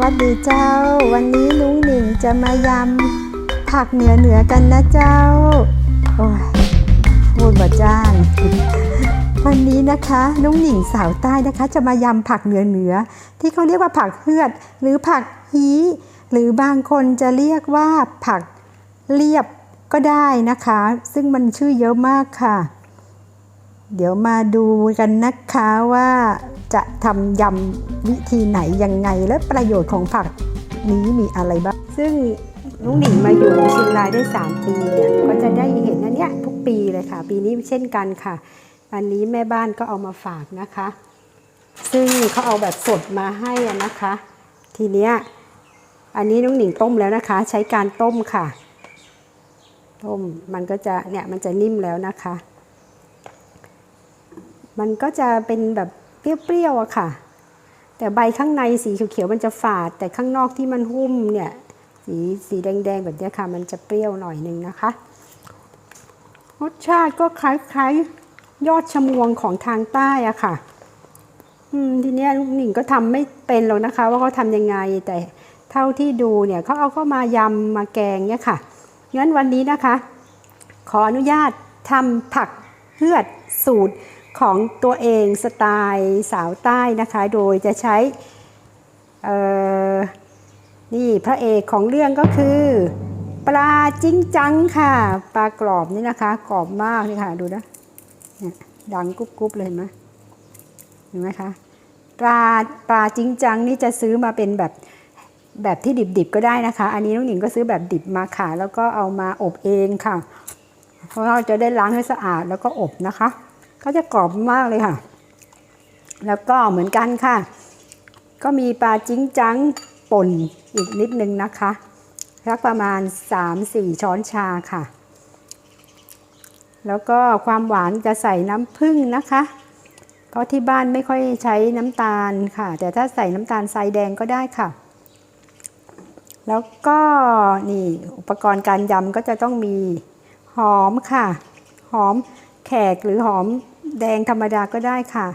วัสดีเจ้า วันนี้ลุงหนิงจะมายำผักเหนือเหนือกันนะเจ้า โอ้ยพูดบ่จ้างวันนี้นะคะนุ้งหนิงสาวใต้นะคะ จะมายำผักเหนือเหนือ ที่เขาเรียกว่าผักเฮือด หรือผักฮีหรือบางคนจะเรียกว่าผักเรียบก็ได้นะคะ ซึ่งมันชื่อเยอะมากค่ะ เดี๋ยวมาดูกันนะคะว่า จะทำยำวิธีไหนยังไงและประโยชน์ของผักนี้มีอะไรบ้าง ซึ่งลุงหนิงมาอยู่เชียงรายได้ 3 ปีเนี่ยก็จะได้เห็นอันเนี้ยทุกปีเลยค่ะ ปีนี้เช่นกันค่ะอันนี้แม่บ้านก็เอามาฝากนะคะ ซึ่งเขาเอาแบบสดมาให้นะคะ ทีเนี้ยอันนี้น้องหนิงต้มแล้วนะคะ ใช้การต้มค่ะ ต้มมันก็จะเนี่ยมันจะนิ่มแล้วนะคะ มันก็จะเป็นแบบ เปรี้ยวๆอะค่ะ แต่ใบข้างในสีเขียวๆมันจะฝาด แต่ข้างนอกที่มันหุ้มเนี่ย สีสีแดงๆแบบนี้ค่ะ มันจะเปรี้ยวหน่อยนึงนะคะ รสชาติก็คล้ายๆยอดชมวงของทางใต้อะค่ะ อืมทีเนี้ยลุงหนิงก็ทำไม่เป็นหรอกนะคะ ว่าเขาทำยังไงแต่เท่าที่ดูเนี่ยเขาเอาเข้ามายำมาแกงเนี่ยค่ะงั้นวันนี้นะคะ ขออนุญาตทำผัก เฮือดสูตรของตัวเองสไตล์สาวใต้นะคะ โดยจะใช้นี่พระเอกของเรื่องก็คือ ปลาจิ้งจังค่ะ ปลากรอบนี่นะคะ กรอบมากนี่ค่ะดูนะเนี่ยดังกรุบๆเลยเห็นไหมเห็นไหมคะปลาปลาจิ้งจังนี่จะซื้อมาเป็นแบบแบบที่ดิบๆก็ได้นะคะ อันนี้น้องหนิงก็ซื้อแบบดิบมาค่ะ แล้วก็เอามาอบเองค่ะ เพราะเราจะได้ล้างให้สะอาดแล้วก็อบนะคะ ก็จะกรอบมากเลยค่ะ แล้วก็เหมือนกันค่ะ ก็มีปลาจิ้งจังป่นอีกนิดนึงนะคะสักประมาณ 3-4 ช้อนชาค่ะ แล้วก็ความหวานจะใส่น้ำผึ้งนะคะ เพราะที่บ้านไม่ค่อยใช้น้ำตาลค่ะ แต่ถ้าใส่น้ำตาลทรายแดงก็ได้ค่ะ แล้วก็นี่อุปกรณ์การยำก็จะต้องมี หอมค่ะ หอมแขกหรือหอมแดงธรรมดาก็ได้ค่ะ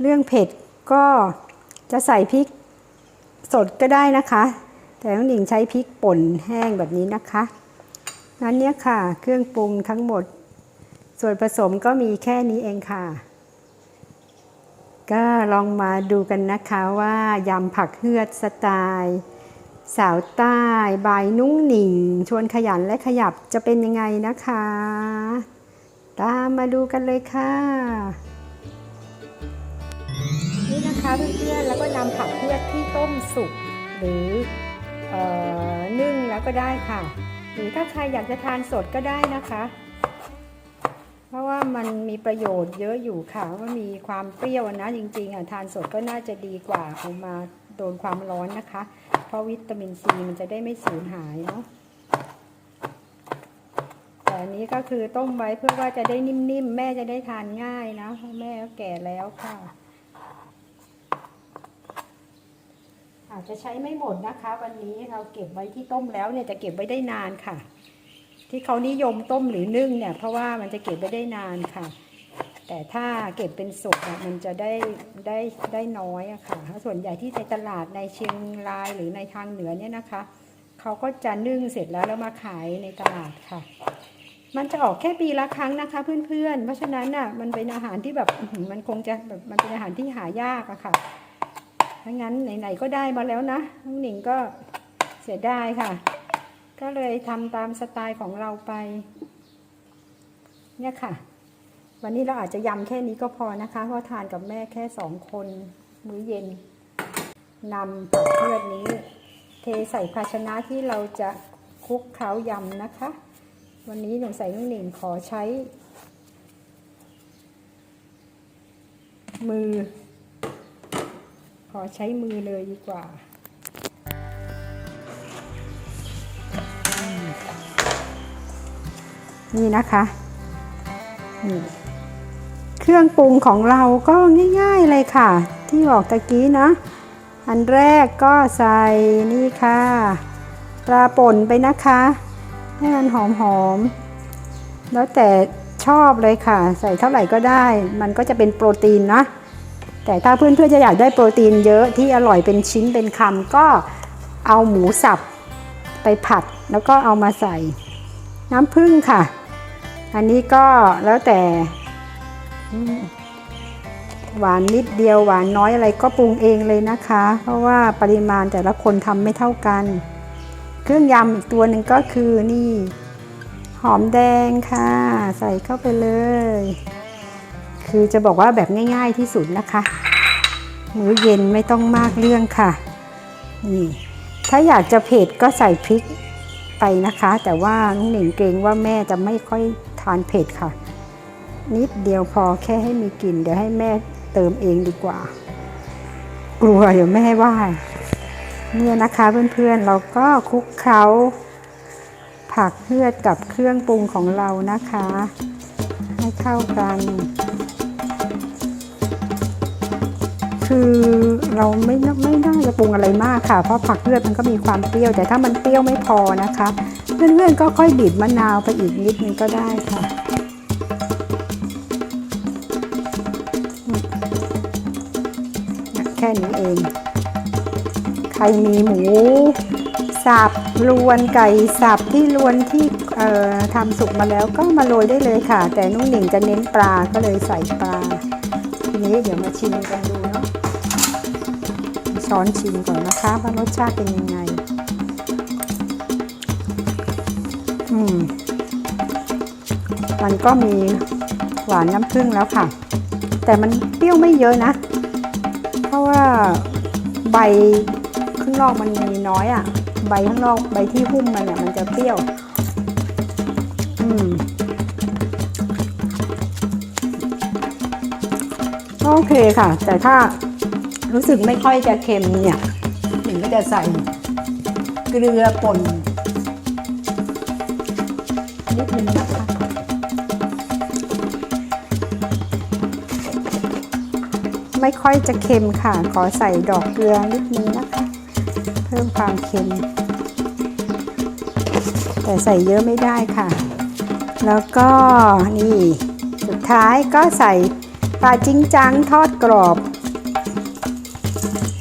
เรื่องเผ็ดก็จะใส่พริกสดก็ได้นะคะ แต่น้องหนิงใช้พริกป่นแห้งแบบนี้นะคะนั้นเนี่ยค่ะ เครื่องปรุงทั้งหมด ส่วนผสมก็มีแค่นี้เองค่ะ ก็ลองมาดูกันนะคะว่ายำผักเฮือดสไตล์ สาวใต้บายนุ่งหนิง ชวนขยันและขยับจะเป็นยังไงนะคะ ตามมาดูกันเลยค่ะ นี่นะคะเพื่อนๆแล้วก็นำผักเพื่อดที่ต้มสุกหรือเอ่อนึ่งแล้วก็ได้ค่ะ หรือถ้าใครอยากจะทานสดก็ได้นะคะ เพราะว่ามันมีประโยชน์เยอะอยู่ค่ะว่ามีความเปรี้ยวนะจริงๆอะทานสดก็น่าจะดีกว่าเอามาโดนความร้อนนะคะ เพราะวิตามินซีมันจะได้ไม่สูญหายเนาะแต่อันนี้ก็คือต้มไว้เพื่อว่าจะได้นิ่มๆ แม่จะได้ทานง่ายนะเพราะแม่ก็แก่แล้วค่ะ อาจจะใช้ไม่หมดนะคะ วันนี้เราเก็บไว้ที่ต้มแล้วเนี่ยจะเก็บไว้ได้นานค่ะ ที่เขานิยมต้มหรือนึ่งเนี่ย เพราะว่ามันจะเก็บไว้ได้นานค่ะ แต่ถ้าเก็บเป็นสดมันจะได้ได้ได้น้อยอะค่ะส่วนใหญ่ที่ในตลาดในเชียงรายหรือในทางเหนือเนี่ยนะคะเขาก็จะนึ่งเสร็จแล้วแล้วมาขายในตลาดค่ะ มันจะออกแค่ปีละครั้งนะคะ เพื่อนๆ เพราะฉะนั้นน่ะมันเป็นอาหารที่แบบมันคงจะแบบมันเป็นอาหารที่หายากอะค่ะถ้างั้นไหนๆก็ได้มาแล้วนะน้องหนิงก็เสียดายค่ะ ก็เลยทำตามสไตล์ของเราไป เนี่ยค่ะ วันนี้เราอาจจะยำแค่นี้ก็พอนะคะเพราะทานกับแม่แค่สองคน มื้อเย็นนำผักเลือดนี้ เทใส่ภาชนะที่เราจะคลุกเคล้ายำนะคะ วันนี้หนูใส่นุ่งหนิงขอใช้ มือ ขอใช้มือเลยดีกว่านี่นะคะนี่ เครื่องปรุงของเราก็ง่ายๆเลยค่ะ ที่บอกตะกี้นะ อันแรกก็ใส่นี่ค่ะปลาป่นไปนะคะ ให้มันหอมๆแล้วแต่ชอบเลยค่ะ ใส่เท่าไหร่ก็ได้ มันก็จะเป็นโปรตีนนะ แต่ถ้าเพื่อนๆจะอยากได้โปรตีนเยอะที่อร่อยเป็นชิ้นเป็นคำก็เอาหมูสับไปผัดแล้วก็เอามาใส่น้ำผึ้งค่ะ อันนี้ก็แล้วแต่ หวานนิดเดียวหวานน้อยอะไรก็ปรุงเองเลยนะคะ เพราะว่าปริมาณแต่ละคนทำไม่เท่ากัน เครื่องยำอีกตัวหนึ่งก็คือนี่ หอมแดงค่ะ ใส่เข้าไปเลย คือจะบอกว่าแบบง่าย ๆที่สุดนะคะมื้อเย็นไม่ต้องมากเรื่องค่ะนี่ถ้าอยากจะเผ็ดก็ใส่พริกไปนะคะ แต่ว่าน้องหนิงเกรงว่าแม่จะไม่ค่อยทานเผ็ดค่ะ นิดเดียวพอแค่ให้มีกลิ่นเดี๋ยวให้แม่เติมเองดีกว่า กลัวเดี๋ยวแม่ว่าเนี่ยนะคะเพื่อนๆเราก็คลุกเคล้า ผักเลือดกับเครื่องปรุงของเรานะคะ ให้เข้ากัน คือเราไม่ไม่น่าจะปรุงอะไรมากค่ะ เพราะผักเลือดมันก็มีความเปรี้ยว แต่ถ้ามันเปรี้ยวไม่พอนะคะ เพื่อนๆก็ค่อยบีบมะนาวไปอีกนิดนึงก็ได้ค่ะ ค่นี้เอง ใครมีหมูสับลวนไก่สับที่ลวนที่ทำสุกมาแล้วก็มาโรยได้เลยค่ะ แต่นุ่งหนิงจะเน้นปลาก็เลยใส่ปลา ทีนี้เดี๋ยวมาชิมกันดูเนาะช้อนชิมก่อนนะคะว่ารสชาติเป็นยังไง อืม มันก็มีหวานน้ำผึ้งแล้วค่ะ แต่มันเปรี้ยวไม่เยอะนะ ราะว่าใบข้างนอกมันมีน้อยอะ่ะ ใบข้างนอกใบที่หุ้มมันเนี่ยมันจะเปรี้ยว อืมโอเคค่ะ แต่ถ้ารู้สึกไม่ค่อยจะเค็มเนี่ยหนึ่งก็จะใส่เกลือป่นนิดนึงนะคะ ไม่ค่อยจะเค็มค่ะ ขอใส่ดอกเกลือนิดนึงนะคะ เพิ่มความเค็ม แต่ใส่เยอะไม่ได้ค่ะ แล้วก็นี่ สุดท้ายก็ใส่ปลาจิ้งจังทอดกรอบ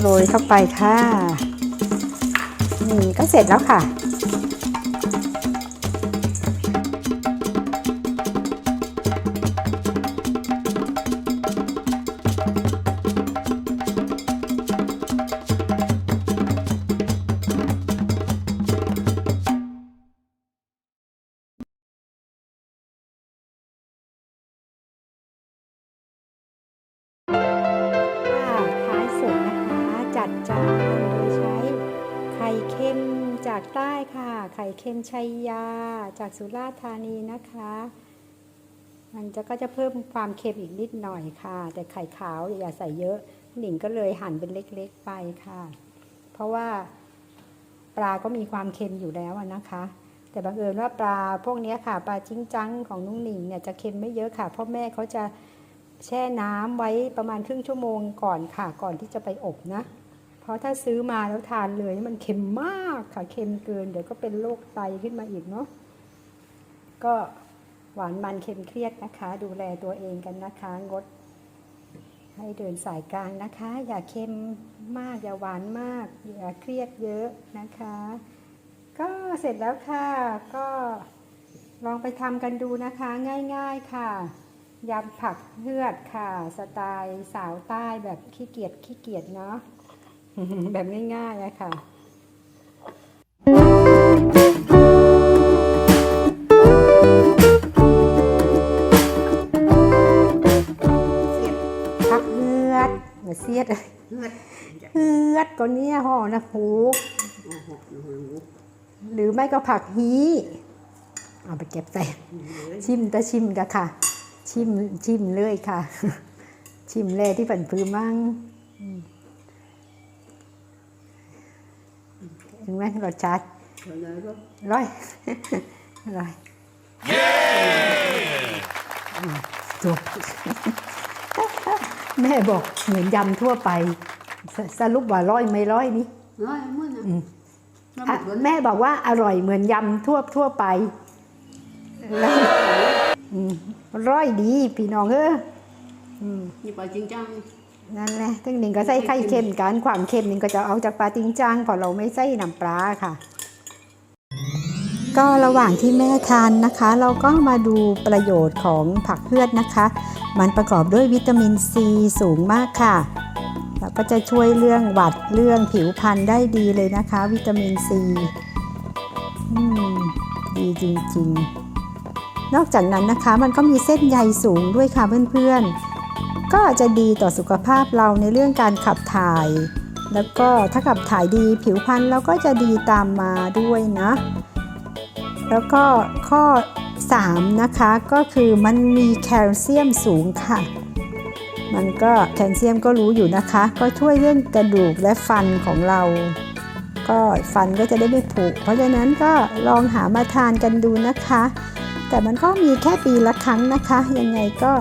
โรยเข้าไปค่ะ นี่ก็เสร็จแล้วค่ะค่ะ ข่เค็มชัยยาจากสุราษฎร์ธานีนะคะ มันจะก็จะเพิ่มความเค็มอีกนิดหน่อยค่ะ แต่ไข่ขาวอย่าใส่เยอะหนิงก็เลยหั่นเป็นเล็กๆไปค่ะ เพราะว่าปลาก็มีความเค็มอยู่แล้วนะคะ แต่บังเอิญว่าปลาพวกนี้ค่ะ ปลาจิ้งจังของนุ่งหนิงเนี่ยจะเค็มไม่เยอะค่ะเพราะแม่เขาจะแช่น้ำไว้ประมาณครึ่งชั่วโมงก่อนค่ะ ก่อนที่จะไปอบนะ เพราะถ้าซื้อมาแล้วทานเลยมันเค็มมากค่ะเค็มเกิน เดี๋ยวก็เป็นโรคไตขึ้นมาอีกเนาะก็หวานมันเค็มเครียดนะคะ ดูแลตัวเองกันนะคะ งด ให้เดินสายกลางนะคะ อย่าเค็มมาก อย่าหวานมาก อย่าเครียดเยอะนะคะ ก็เสร็จแล้วค่ะ ก็ลองไปทำกันดูนะคะ ง่ายๆค่ะยำผักเลือดค่ะ สไตล์สาวใต้แบบขี้เกียจขี้เกียจเนาะ แบบง่ายๆอะค่ะผักเลือดเหมือนเสียดเลยเลือดก็เนี่ยห่อนะหูหรือไม่ก็ผักฮีเอาไปเก็บใส่ชิมแต่ชิมกันค่ะ ชิมชิมเลยค่ะ ชิมเลยที่ผันพือมั่ง อืมเห็นไหมรสชาติร้อยร้อยอืมจบแม่บอกเหมือนยำทั่วไปสสรุปว่าร้อยไม่ร้อยนี่ Nói mới nè. อืม Nó อะ một bữa แม่บอกว่าอร่อยเหมือนยำทั่วทั่วไปแล้วอืมร้อยดี พี่น้องเอออืม như bà chuyên trang. นั่นแหละซึ่งหนิงก็ใส่ไข่เค็มกันความเค็มหนิงก็จะเอาจากปลาติงจังเพราะเราไม่ใส่น้ำปลาค่ะ ก็ระหว่างที่แม่ทานนะคะ เราก็มาดูประโยชน์ของผักเพืชนะคะ มันประกอบด้วยวิตามินซีสูงมากค่ะ แล้วก็จะช่วยเรื่องหวัดเรื่องผิวพรรณได้ดีเลยนะคะ วิตามินซีอืมดีจริงๆ นอกจากนั้นนะคะมันก็มีเส้นใยสูงด้วยค่ะเพื่อนๆ ก็จะดีต่อสุขภาพเราในเรื่องการขับถ่าย แล้วก็ถ้าขับถ่ายดีผิวพรรณเราก็จะดีตามมาด้วยนะ แล้วก็ข้อ 3 นะคะก็คือมันมีแคลเซียมสูงค่ะ มันก็แคลเซียมก็รู้อยู่นะคะ ก็ช่วยเรื่องกระดูกและฟันของเรา ก็ฟันก็จะได้ไม่ผุเพราะฉะนั้นก็ลองหามาทานกันดูนะคะ แต่มันก็มีแค่ปีละครั้งนะคะ ยังไงก็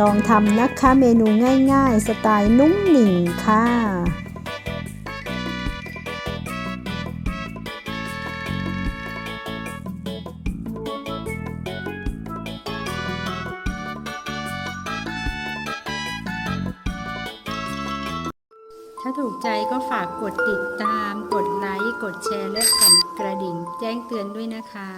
ลองทำนะคะเมนูง่ายๆ สไตล์นุ่มหนิ่งค่ะถ้าถูกใจก็ฝากกดติดตาม กดไลค์ กดแชร์ และสั่นกระดิ่งแจ้งเตือนด้วยนะคะ